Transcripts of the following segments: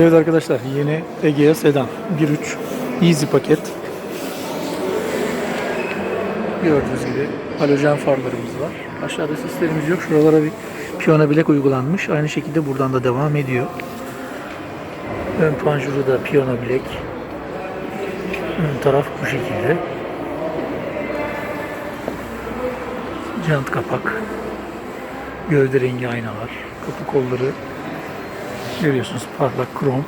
Evet arkadaşlar yeni Egea Sedan 1.3 Easy paket. Gördüğünüz gibi halojen farlarımız var. Aşağıda sislerimiz yok. Şuralara bir piyano bilek uygulanmış. Aynı şekilde buradan da devam ediyor. Ön panjuru da piyano bilek. Ön taraf bu şekilde. Jant kapak. Gövde rengi aynalar. Kapı kolları Görüyorsunuz parlak krom.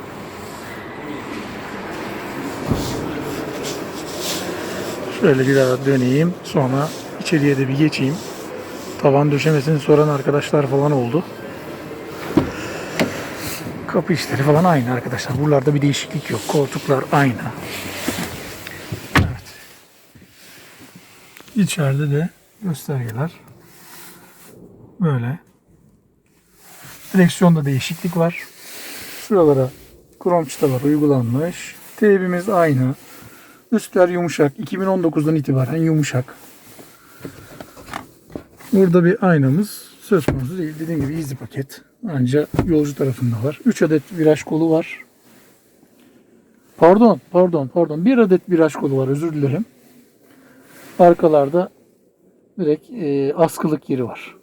Şöyle bir daha döneyim. Sonra içeriye de bir geçeyim. Tavan döşemesini soran arkadaşlar falan oldu. Kapı işleri falan aynı arkadaşlar. Buralarda bir değişiklik yok. Koltuklar aynı. Evet. İçeride de göstergeler. Böyle. Direksiyonda değişiklik var. Şuralara krom çıtalar uygulanmış. Teybimiz aynı. Üstler yumuşak. 2019'dan itibaren yumuşak. Burada bir aynamız söz konusu değil. Dediğim gibi easy paket. Ancak yolcu tarafında var. 3 adet viraj kolu var. Pardon, pardon, pardon. Bir adet viraj kolu var. Özür dilerim. Arkalarda direkt e, askılık yeri var.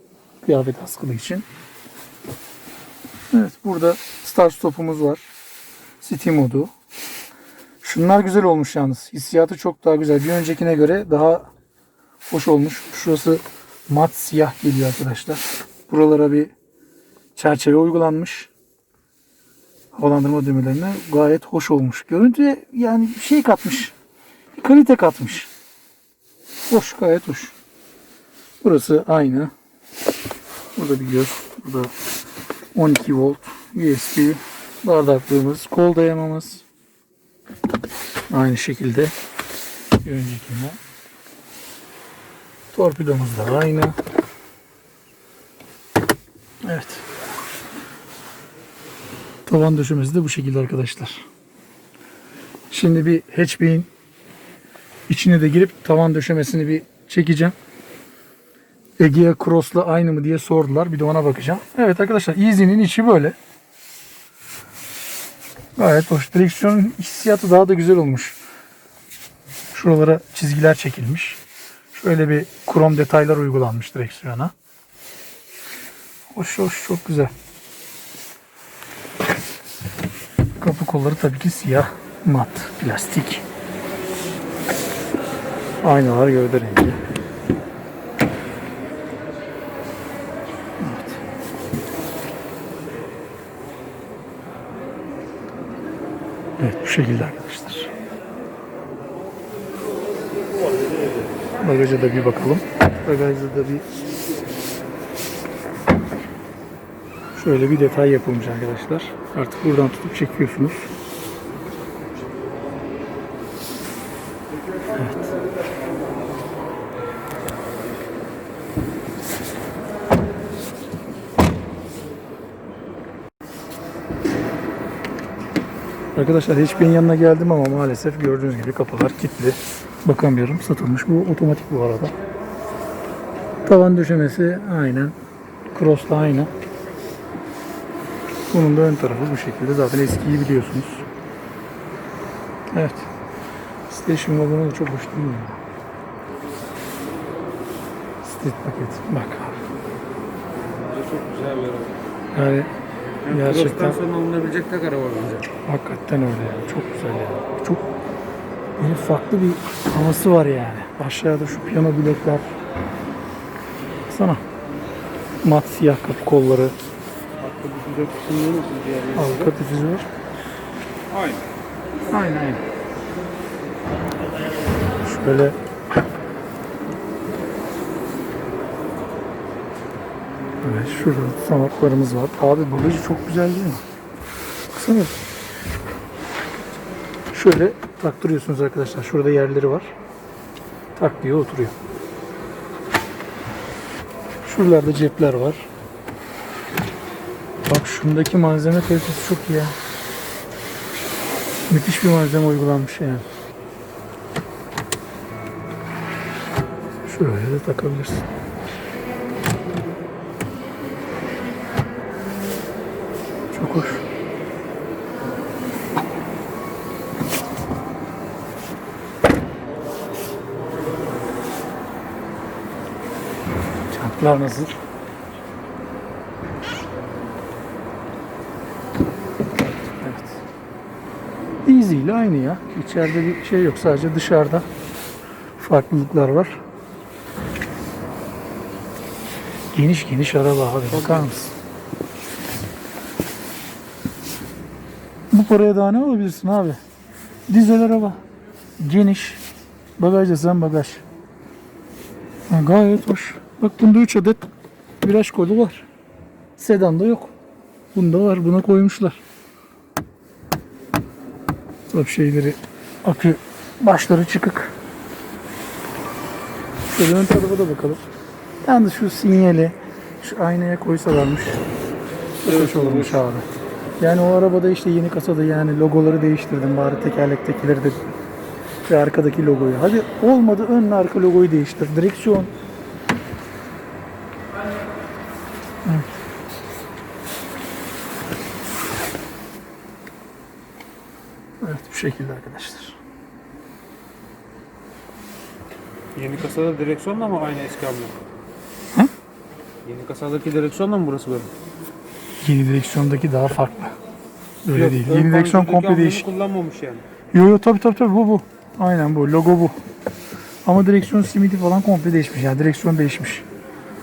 Kıyafet askılı için. Evet burada start stopumuz var. City modu. Şunlar güzel olmuş yalnız. Hissiyatı çok daha güzel. Bir öncekine göre daha hoş olmuş. Şurası mat siyah geliyor arkadaşlar. Buralara bir çerçeve uygulanmış. Havalandırma düğmelerine gayet hoş olmuş. Görüntüye yani bir şey katmış. Bir kalite katmış. Hoş gayet hoş. Burası aynı. Burada bir göz. Burada 12 volt USB bardaklığımız, kol dayamamız aynı şekilde bir öncekine. Torpidomuz da aynı. Evet. Tavan döşemesi de bu şekilde arkadaşlar. Şimdi bir hatchback'in içine de girip tavan döşemesini bir çekeceğim. Egea Cross'la aynı mı diye sordular. Bir de ona bakacağım. Evet arkadaşlar Easy'nin içi böyle. Gayet hoş. Direksiyonun hissiyatı daha da güzel olmuş. Şuralara çizgiler çekilmiş. Şöyle bir krom detaylar uygulanmış direksiyona. Hoş hoş çok güzel. Kapı kolları tabii ki siyah mat plastik. Aynalar gövde rengi. Bu şekilde arkadaşlar. Bagaja da bir bakalım. Bagajda da bir şöyle bir detay yapılmış arkadaşlar. Artık buradan tutup çekiyorsunuz. Evet. Arkadaşlar hiçbirinin yanına geldim ama maalesef gördüğünüz gibi kapılar kilitli. Bakamıyorum. Satılmış. Bu otomatik bu arada. Tavan döşemesi aynen. Cross'la aynı. Bunun da ön tarafı bu şekilde. Zaten eskiyi biliyorsunuz. Evet. Station modunu da çok hoş değil mi? Street paket. Bak. Çok güzel bir araba. Yani gerçekten Gerçekten sonra alınabilecek tek araba bence. Hakikaten öyle ya. Çok güzel ya. Çok böyle farklı bir havası var yani. Aşağıda şu piyano bilekler. Sana mat siyah kapı kolları, bu güzel kısımları nasıl diğer yerlerde? arka difüzör. Aynı. Aynen aynen. Şöyle Evet şurada sanatlarımız var. Abi bagajı çok güzel değil mi? Baksana. Şöyle taktırıyorsunuz arkadaşlar. Şurada yerleri var. Tak diye oturuyor. Şuralarda cepler var. Bak şundaki malzeme kalitesi çok iyi. Müthiş bir malzeme uygulanmış yani. Şöyle de takabilirsin. Çok hoş. Çantlar nasıl? Easy ile aynı ya. İçeride bir şey yok. Sadece dışarıda farklılıklar var. Geniş geniş araba abi. Bakar mısın? Bu paraya daha ne alabilirsin abi? Dizel araba. Geniş. Bagaj desen bagaj. Ha, gayet hoş. Bak bunda 3 adet viraj kolu var. Sedanda yok. Bunda var. Buna koymuşlar. Top şeyleri akü başları çıkık. Şöyle ön tarafa da bakalım. Yalnız şu sinyali şu aynaya koysalarmış. Çok hoş olurmuş abi. Yani o arabada işte yeni kasada yani logoları değiştirdim bari tekerlektekileri de ve arkadaki logoyu. Hadi olmadı ön arka logoyu değiştir. Direksiyon. Evet. Evet bu şekilde arkadaşlar. Yeni kasada direksiyonla mı aynı eski? Hı? Yeni kasadaki direksiyonla mı burası böyle? Yeni direksiyondaki daha farklı. Öyle Yok, değil. ön Yeni direksiyon panjurdaki komple değişik. kullanmamış yani. Yo yo tabii tabii tabii bu bu. Aynen bu. Logo bu. Ama direksiyon simidi falan komple değişmiş. Yani direksiyon değişmiş.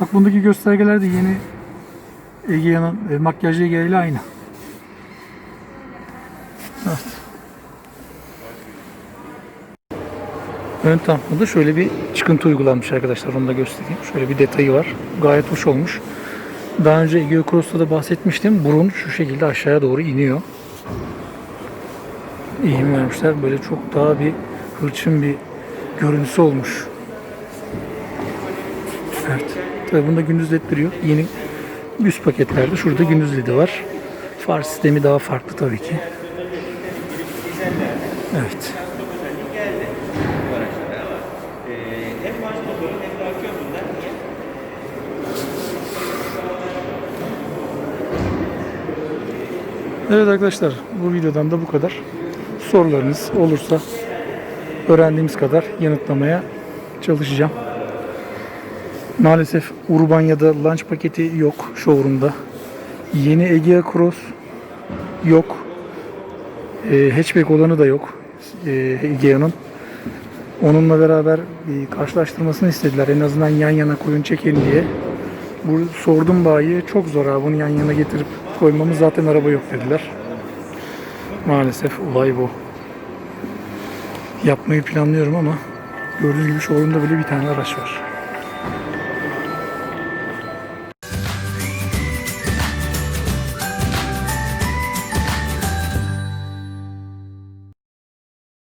Bak bundaki göstergeler de yeni Egea'nın e, makyajlı Egea ile aynı. Evet. Ön tampında şöyle bir çıkıntı uygulanmış arkadaşlar. Onu da göstereyim. Şöyle bir detayı var. Gayet hoş olmuş. Daha önce Egea Cross'ta da bahsetmiştim. Burun şu şekilde aşağıya doğru iniyor mi vermişler? Böyle çok daha bir hırçın bir görüntüsü olmuş. Evet. Tabii bunda gündüz ledleri yok. Yeni üst paketlerde şurada gündüz ledi var. Far sistemi daha farklı tabii ki. Evet. Evet arkadaşlar bu videodan da bu kadar. Sorularınız olursa öğrendiğimiz kadar yanıtlamaya çalışacağım. Maalesef Urbanya'da launch paketi yok showroom'da. Yeni Egea Cross yok. E, hatchback olanı da yok e, Egea'nın. Onunla beraber bir karşılaştırmasını istediler. En azından yan yana koyun çekin diye. Bu sordum bayiye çok zor abi bunu yan yana getirip koymamız zaten araba yok dediler. Maalesef olay bu. Yapmayı planlıyorum ama gördüğünüz gibi showroom'da bile bir tane araç var.